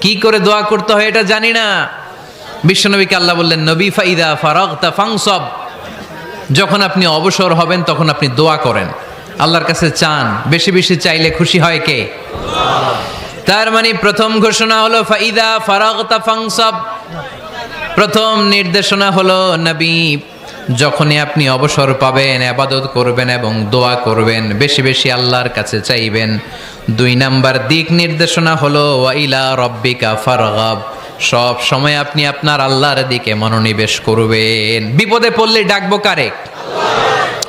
কি করে দোয়া করতে হয় এটা জানি না। বিশ্বনবীকে আল্লাহ বললেন, নবী ফাইদা ফারাগতা ফাংসব। যখন আপনি অবসর হবেন, তখন আপনি দোয়া করেন। আল্লাহর কাছে চান, বেশি বেশি চাইলে খুশি হয় কে? তার মানে প্রথম ঘোষণা হলো, ফাইদা ফারাগতা ফাংসব। প্রথম নির্দেশনা হলো, নবী, যখনই আপনি অবসর পাবেন, আবাদত করবেন এবং দোয়া করবেন, বেশি বেশি আল্লাহর কাছে চাইবেন। দুই নাম্বার দিক নির্দেশনা হলো ওয়াইলা রব্বিকা ফারগাব। সব সময় আপনি আপনার আল্লাহর দিকে মনোনিবেশ করবেন। বিপদে পড়লে ডাকবো কারে?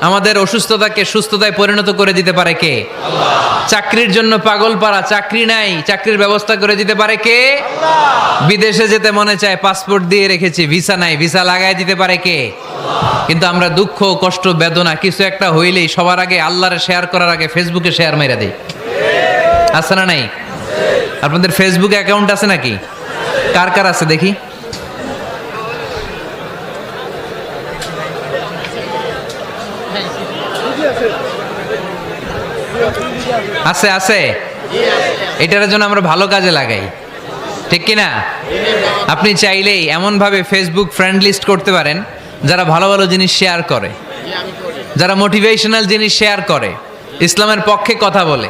আমাদের অসুস্থতাকে সুস্থতায় পরিণত করে দিতে পারে কে? চাকরির জন্য পাগল পারা চাকরি নাই চাকরির ব্যবস্থা করে দিতে পারে কে? বিদেশে যেতে মনে চায় পাসপোর্ট দিয়ে রেখেছি ভিসা নাই ভিসা লাগাই দিতে পারে কে? কিন্তু আমরা দুঃখ কষ্ট বেদনা কিছু একটা হইলেই সবার আগে আল্লাহরে শেয়ার করার আগে ফেসবুকে শেয়ার মেরে দেই। আছে না নাই? আপনাদের ফেসবুক অ্যাকাউন্ট আছে নাকি? কার কার আছে দেখি? আছে আছে। এটার জন্য আমরা ভালো কাজে লাগাই। ঠিক কি না আপনি চাইলেই এমনভাবে ফেসবুক ফ্রেন্ড লিস্ট করতে পারেন, যারা ভালো ভালো জিনিস শেয়ার করে, যারা মোটিভেশনাল জিনিস শেয়ার করে, ইসলামের পক্ষে কথা বলে।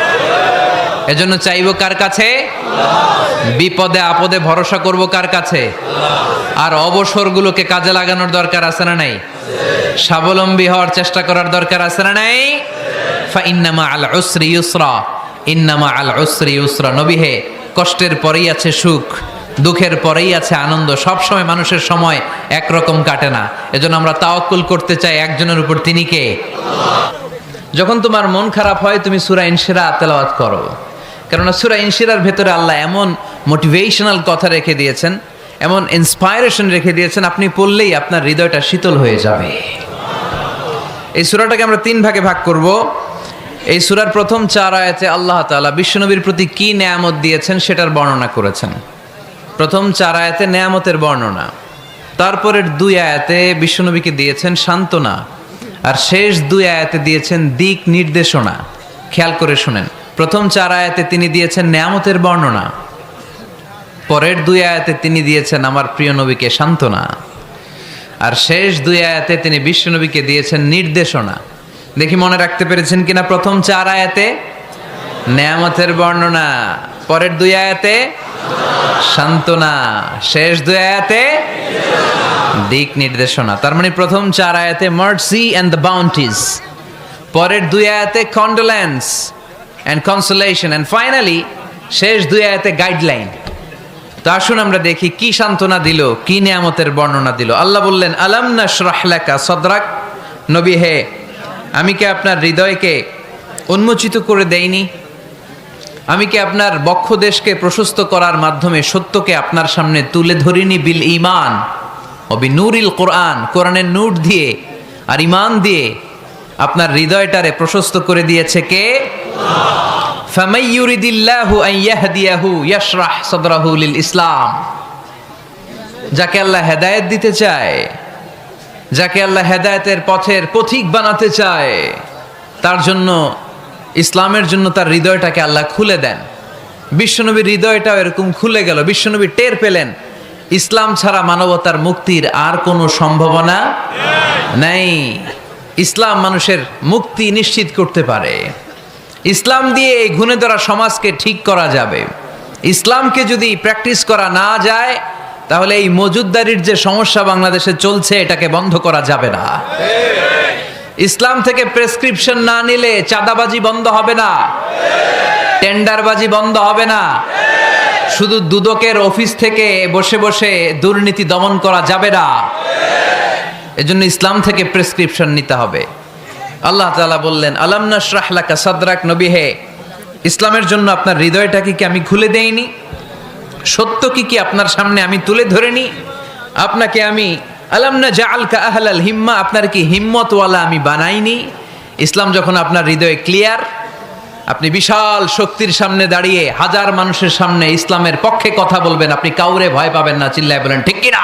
এজন্য চাইব কার কাছে? বিপদে আপদে ভরসা করব কার কাছে? আর অবসরগুলোকে কাজে লাগানোর দরকার আছে না নাই? স্বাবলম্বী হওয়ার চেষ্টা করার দরকার আছে না নাই? ইন্নামা আল উসরি ইউসরা। ইন্নামা আল উসরি ইউসরা। নবী হে, কষ্টের পরেই আছে সুখ, দুঃখের পরেই আছে আনন্দ। সব সময় মানুষের সময় একরকম কাটে না। এজন্য আমরা তাওয়াক্কুল করতে চাই একজনের উপর। তিনি কে? যখন তোমার মন খারাপ হয়, তুমি সুরা ইনশিরা তেলাওয়াত করো। কেননা সুরা ইনশিরার ভেতরে আল্লাহ এমন মোটিভেশনাল কথা রেখে দিয়েছেন, এমন ইন্সপায়ারেশন রেখে দিয়েছেন, আপনি পড়লেই আপনার হৃদয়টা শীতল হয়ে যাবে। এই সুরাটাকে আমরা তিন ভাগে ভাগ করব। এই সুরার প্রথম চার আয়াতে আল্লাহ তাআলা বিশ্বনবীর প্রতি কি নেয়ামত দিয়েছেন সেটার বর্ণনা করেছেন। প্রথম চার আয়াতে নেয়ামতের বর্ণনা, তারপরের দুই আয়াতে বিশ্বনবীকে দিয়েছেন সান্ত্বনা, আর শেষ দুই আয়াতে দিয়েছেন দিক নির্দেশনা। খেয়াল করে শুনেন। প্রথম চার আয়াতে তিনি দিয়েছেন নেয়ামতের বর্ণনা। পরের দুই আয়াতে তিনি দিয়েছেন আমার প্রিয় নবীকে সান্ত্বনা। আর শেষ দুই আয়াতে তিনি বিশ্বনবীকে দিয়েছেন নির্দেশনা। দেখি মনে রাখতে পেরেছেন কিনা? প্রথম চার আয়াতে নেয়ামতের বর্ণনা, পরের দুই আয়াতে সান্ত্বনা, শেষ দুই আয়াতে দিক নির্দেশনা। তার মানে প্রথম চার আয়াতে মার্সি অ্যান্ড দ্য বাউন্টিজ পরের দুই আয়াতে condolence and consolation and finally শেষ দুই আয়াতে গাইডলাইন তো আসুন আমরা দেখি কি সান্ত্বনা দিল, কি নিয়ামতের বর্ণনা দিল। আল্লাহ বললেন, আলাম নাশরাহলাকা সদরাক? নবী, হে, আমি কি আপনার হৃদয়কে উন্মোচিত করে দেইনি? আমি কি আপনার বক্ষ দেশকে প্রশস্ত করার মাধ্যমে সত্যকে আপনার সামনে তুলে ধরিনি? বিল ইমান অবি নুরিল কোরআন, কোরআনের নূর দিয়ে আর ইমান দিয়ে আপনার হৃদয়টারে প্রশস্ত করে দিয়েছে কে? ইসলাম। যাকে আল্লাহ হেদায়েত দিতে চায় যাকে আল্লাহ হেদায়েতের পথের পথিক বানাতে চায় তার জন্য ইসলামের জন্য তার হৃদয়টাকে আল্লাহ খুলে দেন। বিশ্বনবীর হৃদয়টাও এরকম খুলে গেল বিশ্বনবী টের পেলেন ইসলাম ছাড়া মানবতার মুক্তির আর কোনো সম্ভাবনা নেই। ইসলাম মানুষের মুক্তি নিশ্চিত করতে পারে। ইসলাম দিয়ে এই ঘুণে ধরা সমাজকে ঠিক করা যাবে। ইসলামকে যদি প্র্যাকটিস করা না যায়, তাহলে এই মজুদদারির যে সমস্যা বাংলাদেশে চলছে, এটাকে বন্ধ করা যাবে না। ইসলাম থেকে প্রেসক্রিপশন না নিলে চাঁদাবাজি বন্ধ হবে না। টেন্ডারবাজি বন্ধ হবে না। শুধু দুদকের অফিস থেকে বসে বসে দুর্নীতি দমন করা যাবে না। এজন্য ইসলাম থেকে প্রেসক্রিপশন নিতে হবে। আল্লাহ তালা বললেন, আলাম নাশরাহ লাকা সাদরাক? নবী, হে, ইসলামের জন্য আপনার হৃদয়টাকে কি আমি খুলে দেইনি? সত্য কি কি আপনার সামনে আমি তুলে ধরেনি? আপনাকে আমি, আলাম না জাআলকা আহলাল হিম্মা? আপনার কি হিম্মতওয়ালা আমি বানাইনি? ইসলাম যখন আপনার হৃদয়ে ক্লিয়ার, আপনি বিশাল শক্তির সামনে দাঁড়িয়ে হাজার মানুষের সামনে ইসলামের পক্ষে কথা বলবেন, আপনি কাউরে ভয় পাবেন না, চিল্লায় বলেন, ঠিক কিনা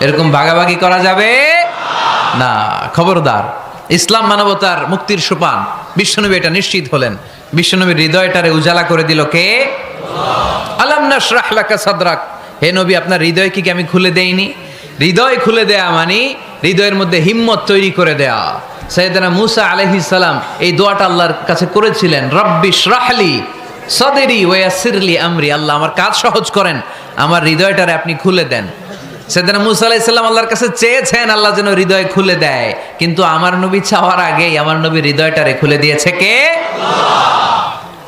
এরকম ভাগাভাগি করা যাবে? না, খবরদার। ইসলাম মানবতার মুক্তির সোপান। বিশ্বনবী এটা নিশ্চিত হলেন। বিশ্বনবীর হৃদয়টারে উজালা করে দিল কে? আলাম সাদরাক। হে নবী, আপনার হৃদয় কি আমি খুলে দেইনি? হৃদয় খুলে দেয়া মানে হৃদয়ের মধ্যে হিম্মত তৈরি করে দেয়া। সৈয়দনা মুসা আলাইহিস সালাম এই দোয়াটা আল্লাহর কাছে করেছিলেন, রব্বি শ্রাহলি সদেরি ওয়াসিরলি আমরি। আল্লাহ আমার কাজ সহজ করেন, আমার হৃদয়টারে আপনি খুলে দেন। সেদিন মুসা আলাইসাল্লাম আল্লাহর কাছে চেয়েছেন, আল্লাহ যেন হৃদয় খুলে দেয়। কিন্তু আমার নবী চাওয়ার আগেই আমার নবী হৃদয়টারে খুলে দিয়েছে কে?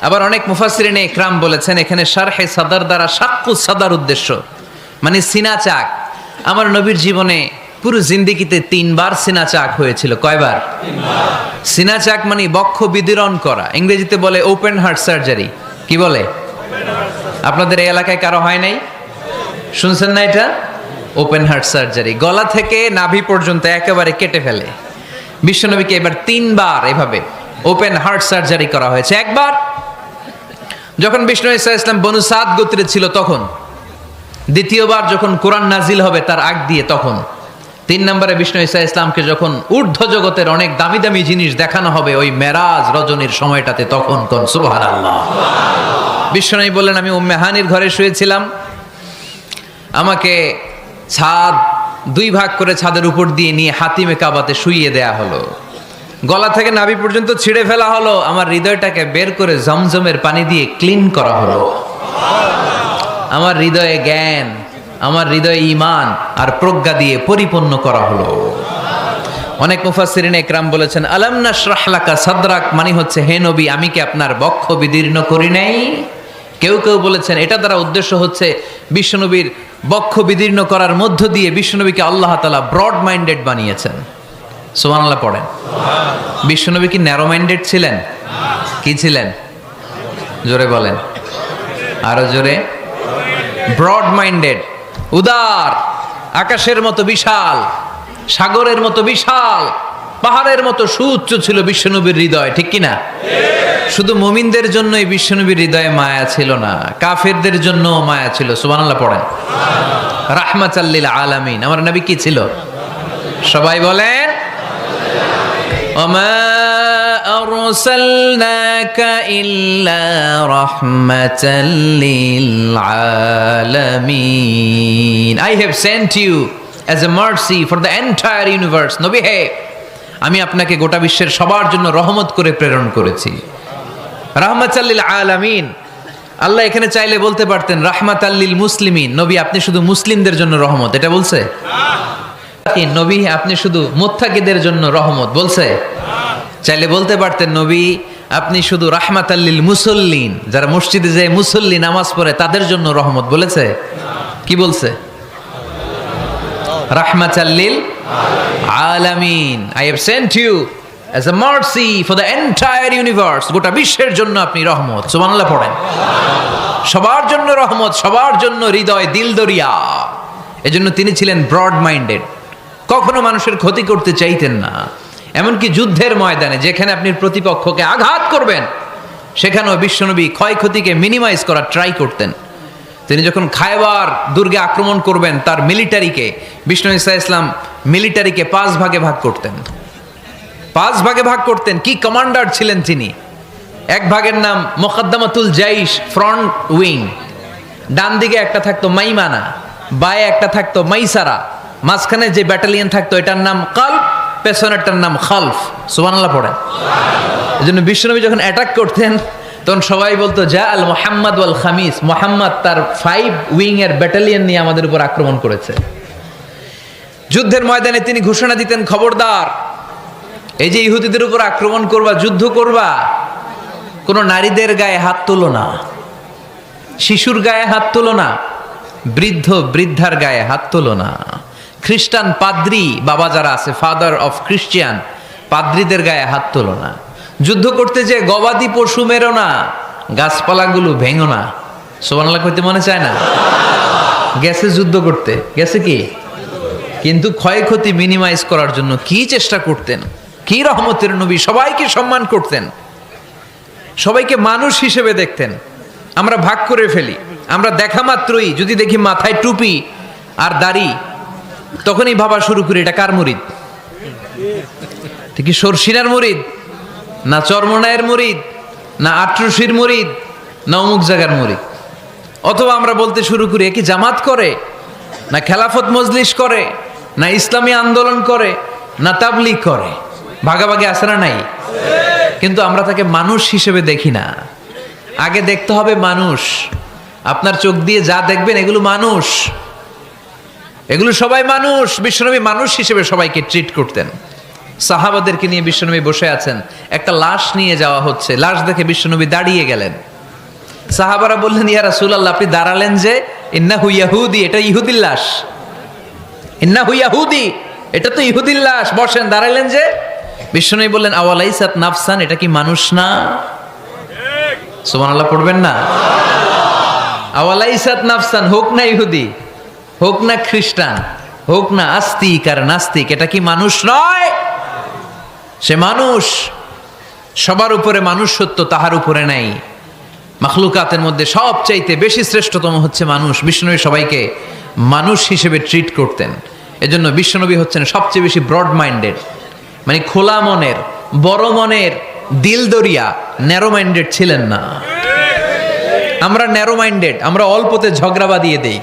আবার অনেক মুফাসরিনে ইকরাম বলেছেন, এখানে শারহে সাদার দ্বারা সাক্ষু সাদার উদ্দেশ্য মানে সিনা চাক। আমার নবীর জীবনে পুরো জিন্দিগিতে তিনবার সিনা চাক হয়েছিল। কয়বার? সিনা চাক মানে বক্ষ বিদীরণ করা। ইংরেজিতে বলে ওপেন হার্ট সার্জারি কি বলে? আপনাদের এই এলাকায় কারও হয় নাই? শুনছেন না এটা? ওপেন হার্ট সার্জারি গলা থেকে নাভি পর্যন্ত একেবারে কেটে ফেলে। বিশ্বনবীকে এবার তিনবার এভাবে ওপেন হার্ট সার্জারি করা হয়েছে। একবার যখন বিষ্ণু ইসা ইসলাম বনু সাদ গোত্রে ছিল তখন। দ্বিতীয়বার যখন কোরআন নাজিল হবে তার আগ দিয়ে তখন। তিন নম্বরে বিষ্ণু ইসা ইসলামকে যখন ঊর্ধ্ব জগতের অনেক দামি দামি জিনিস দেখানো হবে, ওই মেরাজ রজনীর সময়টাতে তখন কোন? আল্লাহ বিশ্বনবী বললেন, আমি উম্মে হানির ঘরে শুয়েছিলাম। আমাকে ছাদ দুই ভাগ করে ছাদের উপর দিয়ে নিয়ে হাতিমে কাবাতে শুইয়ে দেয়া হলো। গলা থেকে নাভি পর্যন্ত ছিঁড়ে ফেলা হলো। আমার হৃদয়টাকে বের করে জমজমের পানি দিয়ে ক্লিন করা হলো। আমার হৃদয়ে জ্ঞান, আমার হৃদয়ে ইমান আর প্রজ্ঞা দিয়ে পরিপূর্ণ করা হলো। অনেক মুফাসসিরিন একরাম বলেছেন, আলাম লাকা সাদরাক? মানে হচ্ছে, হে নবী, আমি কি আপনার বক্ষ বিদীর্ণ করি নাই? কেউ কেউ বলেছেন, এটা দ্বারা উদ্দেশ্য হচ্ছে বিশ্বনবীর বক্ষ বিদীর্ণ করার মধ্য দিয়ে বিশ্বনবীকে আল্লাহ তাআলা ব্রড মাইন্ডেড বানিয়েছেন। সুবহানাল্লাহ পড়েন। বিশ্বনবী কি ন্যারো মাইন্ডেড ছিলেন? কি ছিলেন? জোরে বলেন। আরও জোরে। ব্রড মাইন্ডেড উদার, আকাশের মতো বিশাল, সাগরের মতো বিশাল পাহাড়ের মতো সুউচ্চ ছিল বিশ্বনবীর হৃদয় ঠিক কিনা শুধু মুমিনদের জন্যই বিশ্বনবীর হৃদয়ে মায়া ছিল না কাফেরদের জন্য মায়া ছিল সুবহানাল্লাহ পড়েন রাহমাতাল্লিল আলামিন আমার নবী কি ছিল সবাই বলেন وما أرسلناك إلا رحمة للعالمين I have sent you as a mercy for the entire universe নবী হে আমি আপনাকে গোটা বিশ্বের সবার জন্য রহমত করে প্রেরণ করেছি। রাহমাতাল্লিল আলামিন। আল্লাহ এখানে চাইলে বলতে পারতেন রাহমাত আল্লিল মুসলিমিন। নবী, আপনি শুধু মুসলিমদের জন্য রহমত, এটা বলছে? নবী, আপনি শুধু মুত্তাকিদের জন্য রহমত, বলছে? চাইলে বলতে পারতেন, নবী, আপনি শুধু রাহমাত আল্লিল মুসল্লিন, যারা মসজিদে যে মুসল্লি নামাজ পড়ে, তাদের জন্য রহমত, বলেছে? কি বলছে? রাহমাত আল্লিল আলামিন। I have sent you as a mercy for the entire universe গোটা বিশ্বের জন্য আপনি রহমত। সুবহানাল্লাহ পড়েন। সবার জন্য রহমত, সবার জন্য হৃদয় দিল দরিয়া। এজন্য তিনি ছিলেন ব্রড মাইন্ডেড কখনো মানুষের ক্ষতি করতে চাইতেন না। এমনকি যুদ্ধের ময়দানে যেখানে আপনি প্রতিপক্ষকে আঘাত করবেন, সেখানেও বিশ্বনবী ক্ষয়ক্ষতিকে মিনিমাইজ করার ট্রাই করতেন। তিনি যখন খায়বার দুর্গে আক্রমণ করবেন তার মিলিটারিকে, বিষ্ণু ইসা ইসলাম মিলিটারিকে পাঁচ ভাগে ভাগ করতেন। পাঁচ ভাগে ভাগ করতেন, কি কমান্ডার ছিলেন তিনি? এক ভাগের নাম মোকদ্দমাতুল জাইশ ফ্রন্ট উইং। ডান দিকে একটা থাকতো মাইমানা, বায়ে একটা থাকতো মাইসারা। মাঝখানে যে ব্যাটালিয়ন থাকতো, এটার নাম কাল্প, পেছনেরটার নাম খালফ। সুবহানাল্লাহ পড়ে এই জন্য বিশ্বনবী যখন অ্যাটাক করতেন তখন সবাই বলতো, যা আল মোহাম্মদ ওয়াল খামিস। মোহাম্মদ তার ফাইভ উইং এর ব্যাটালিয়ন নিয়ে আমাদের উপর আক্রমণ করেছে। যুদ্ধের ময়দানে তিনি ঘোষণা দিতেন, খবরদার, এই যে ইহুদিদের উপর আক্রমণ করবা, যুদ্ধ করবা, কোনো নারীদের গায়ে হাত তোলো না, শিশুর গায়ে হাত তোলো না, বৃদ্ধ বৃদ্ধার গায়ে হাত তোলো না, খ্রিস্টান পাদ্রি, বাবা যারা আছে ফাদার অফ খ্রিস্টিয়ান পাদ্রিদের গায়ে হাত তোলো না। যুদ্ধ করতে যে গবাদি পশু মেরো না, গাছপালাগুলো ভেঙো না। সোমানাল্লাহ করতে মনে চায় না? গেছে যুদ্ধ করতে। গেছে কি? কিন্তু ক্ষয়ক্ষতি মিনিমাইজ করার জন্য কি চেষ্টা করতেন? কি রহমতের নবী? সবাইকে সম্মান করতেন। সবাইকে মানুষ হিসেবে দেখতেন। আমরা ভাগ করে ফেলি। আমরা দেখা মাত্রই যদি দেখি মাথায় টুপি আর দাড়ি, তখনই ভাবা শুরু করি, এটা কার মুরিদ? কি সরসিনার মুরিদ? না চরমনায়ের মুরিদ, না আট্রসির মুরিদ, না অমুক জায়গার মুরিদ। অথবা আমরা বলতে শুরু করি, এ কি জামাত করে? না খেলাফত মজলিস করে? না ইসলামী আন্দোলন করে? না তাবলিগ করে? ভাগাভাগি আছে না নাই? কিন্তু আমরা তাকে মানুষ হিসেবে দেখি না। আগে দেখতে হবে মানুষ। আপনার চোখ দিয়ে যা দেখবেন এগুলো মানুষ। এগুলো সবাই মানুষ। বিশ্বনবী মানুষ হিসেবে সবাইকে ট্রিট করতেন। সাহাবাদেরকে নিয়ে বিশ্বনবী বসে আছেন। একটা লাশ নিয়ে যাওয়া হচ্ছে। লাশ দেখে বিশ্বনবী দাঁড়িয়ে গেলেন। সাহাবারা বললেন, ইয়া রাসূলুল্লাহ, আপনি দাঁড়ালেন যে, ইন্নাহু ইয়াহুদি, এটা ইহুদির লাশ। ইন্নাহু ইয়াহুদি, এটা তো ইহুদির লাশ। বসেন, দাঁড়ালেন যে? বিশ্বনবী বললেন, আওয়ালাইসাত নাফসান, এটা কি মানুষ না? সুবহানাল্লাহ, পড়বেন না? আওয়ালাইসাত নাফসান, হোক না ইহুদি, হোক না খ্রিস্টান, হোক না আস্তিক আর নাস্তিক, এটা কি মানুষ নয়? সে মানুষ, সবার উপরে মানুষ সত্য তাহার উপরে নাই। মাখলুকাতের মধ্যে সবচাইতে বেশি শ্রেষ্ঠতম হচ্ছে মানুষ বিষ্ণুনবী সবাইকে মানুষ হিসেবে ট্রিট করতেন। এজন্য বিশ্বনবী হচ্ছেন সবচেয়ে বেশি ব্রড মাইন্ডেড মানে খোলা মনের, বড় মনের, দিল দরিয়া ন্যারো মাইন্ডেড ছিলেন না। আমরা ন্যারো মাইন্ডেড আমরা অল্পতে ঝগড়া বাঁধিয়ে দেই।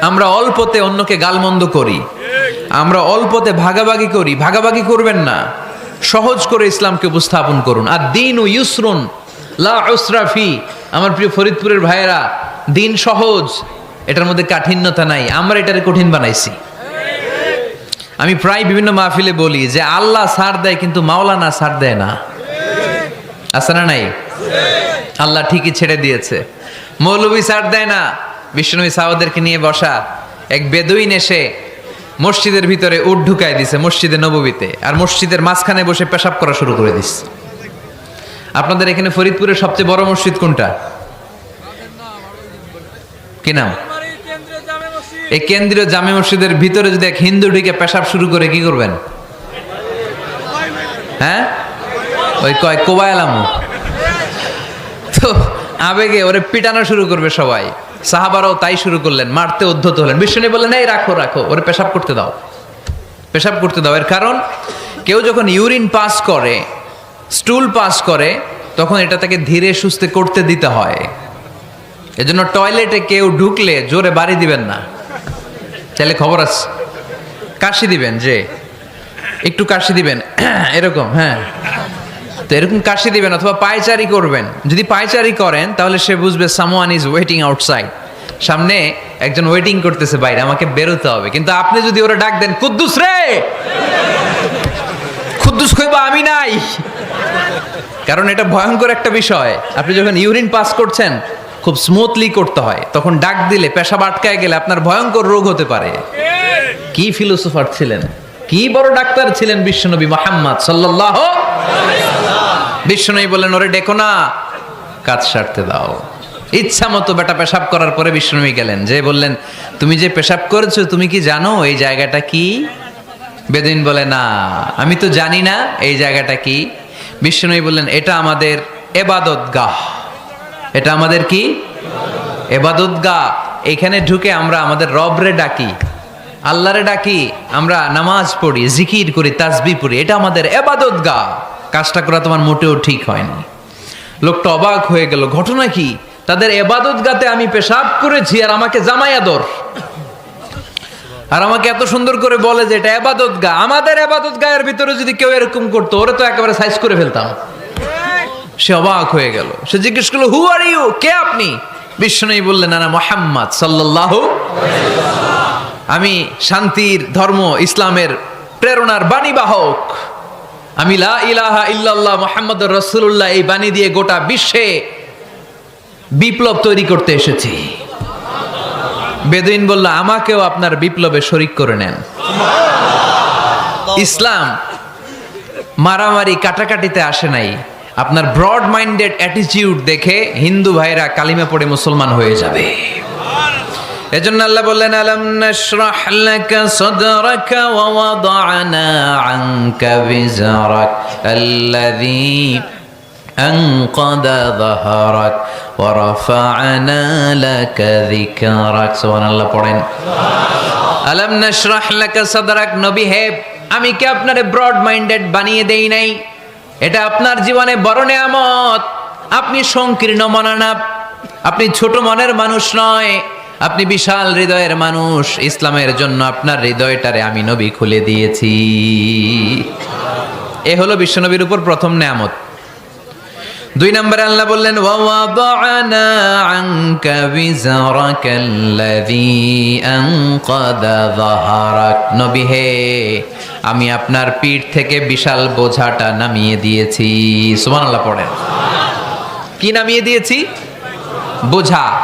আমরা অল্পতে অন্যকে গালমন্দ করি। আমরা অল্পতে ভাগাভাগি করি, ভাগাভাগি করবেন না। সহজ করে ইসলামকে উপস্থাপন করুন। আর দিন ও ইউসরুন, লা উসরাফি আমার প্রিয় ফরিদপুরের ভাইয়েরা, দিন সহজ, এটার মধ্যে কাঠিন্যতা নাই। আমরা এটারে কঠিন বানাইছি। আমি প্রায় বিভিন্ন মাহফিলে বলি যে, আল্লাহ সার দেয় কিন্তু মাওলানা সার দেয় না। আছে না নাই? আল্লাহ ঠিকই ছেড়ে দিয়েছে। মৌলবী সার দেয় না। বিষ্ণুবী সাহাবাদেরকে নিয়ে বসা এক বেদুইন এসে মসজিদের ভিতরে উট ঢুকায় দিছে, মসজিদে নববীতে। আর মসজিদের মাঝখানে বসে পেশাব করা শুরু করে দিস আপনাদের এখানে ফরিদপুরের সবচেয়ে বড় মসজিদ কোনটা? কি নাম? এই কেন্দ্রীয় জামে মসজিদের ভিতরে যদি এক হিন্দু ঢুকে পেশাব শুরু করে, কি করবেন? হ্যাঁ? ওই কয় কোবায়ালামু তো আবেগে ওরে পিটানো শুরু করবে সবাই। সাহাবারাও তাই শুরু করলেন, মারতে উদ্ধত হলেন। বিষ্ণু বললেন, এই রাখো রাখো, ওরে পেশাব করতে দাও। পেশাব করতে দাও। এর কারণ, কেউ যখন ইউরিন পাস করে, স্টুল পাস করে, তখন এটা তাকে ধীরে সুস্থে করতে দিতে হয়। এজন্য টয়লেটে কেউ ঢুকলে জোরে বাড়ি দিবেন না। চাইলে খবর আছে। কাশি দিবেন, যে। একটু কাশি দিবেন। এরকম হ্যাঁ। এরকম কাশি দিবেন অথবা পায়চারি করবেন। যদি পায়চারি করেন, তাহলে সে বুঝবে সামওয়ান ইজ ওয়েটিং আউটসাইড সামনে একজন ওয়েটিং করতেছে বাইরে, আমাকে বেরোতে হবে। কিন্তু আপনি যদি ওরা ডাক দেন, কুদ্দুস রে! কুদ্দুস কইবা আমি নাই! কারণ এটা ভয়ঙ্কর একটা বিষয়। আপনি যখন ইউরিন পাস করছেন, খুব স্মুথলি করতে হয়। তখন ডাক দিলে, পেশাব আটকায় গেলে আপনার ভয়ঙ্কর রোগ হতে পারে। কি ফিলোসোফার ছিলেন? কি বড় ডাক্তার ছিলেন বিশ্বনবী মোহাম্মদ সাল্লাল্লাহু বিষ্ণুই বললেন, ওরে ডেকো না, কাজ সারতে দাও। ইচ্ছা মতো বেটা পেশাব করার পরে বিষ্ণুই গেলেন। যে বললেন, তুমি যে পেশাব করেছ, তুমি কি জানো এই জায়গাটা কি? বেদিন বলে, না, আমি তো জানি না এই জায়গাটা কি। বিষ্ণুই বললেন, এটা আমাদের এবাদত গাহ এটা আমাদের কি? এবাদত গাহ এখানে ঢুকে আমরা আমাদের রবরে ডাকি, আল্লাহরে ডাকি, আমরা নামাজ পড়ি, জিকির করি তাসবি পড়ি, এটা আমাদের এবাদত গা কাজটা করা তোমার মোটেও ঠিক হয়নি। লোকটা অবাক হয়ে গেল, ঘটনা কি? তাদের এবাদত গাতে আমি পেশাব করেছি আর আমাকে জামাই আদর আর আমাকে এত সুন্দর করে বলে যে, এটা এবাদত গা। আমাদের এবাদত গায়ের ভিতরে যদি কেউ এরকম করতো, ওরে তো একেবারে সাইজ করে ফেলতাম। সে অবাক হয়ে গেল। সে জিজ্ঞেস করল হু আর ইউ কে আপনি? বিষ্ণু বললেন না মোহাম্মদ সাল্লাল্লাহু আমি শান্তির ধর্ম, ইসলামের প্রেরণার বাণী বাহক। আমি লা ইলাহা ইল্লাল্লাহ মোহাম্মদ রসুল্লাহ এই বাণী দিয়ে গোটা বিশ্বে বিপ্লব তৈরি করতে এসেছি। বেদুইন বলল, আমাকেও আপনার বিপ্লবে শরিক করে নেন। ইসলাম মারামারি কাটাকাটিতে আসে নাই। আপনার ব্রড মাইন্ডেড অ্যাটিটিউড দেখে হিন্দু ভাইরা কালিমা পড়ে মুসলমান হয়ে যাবে। এজন্য আল্লাহ বললেন, আলাম নাশরাহ লাকা সাদরাকা ওয়া ওয়াদানা আনকা বিজারাক আল্লাযী আনকাদা যাহরাক ওয়া রাফা'না লাকা যিকরাক। সুবহানাল্লাহ, পড়েন। আলাম নাশরাহ লাকা সাদরাক, নবী হে, আমি কি আপনারে ব্রড মাইন্ডেড বানিয়ে দেই নাই? এটা আপনার জীবনে বড় নেয়ামত। আপনি সংকীর্ণ মনা না আপনি ছোট মনের মানুষ নয়। আপনি বিশাল হৃদয়ের মানুষ, ইসলামের জন্য আপনার হৃদয়টারে আমি নবী খুলে দিয়েছি। এ হলো বিশ্বনবীর উপর প্রথম নেয়ামত। দুই নম্বরে আল্লাহ বললেন নবী হে, আমি আপনার পিঠ থেকে বিশাল বোঝাটা নামিয়ে দিয়েছি। সুবহানাল্লাহ পড়েন। কি নামিয়ে দিয়েছি? বোঝা।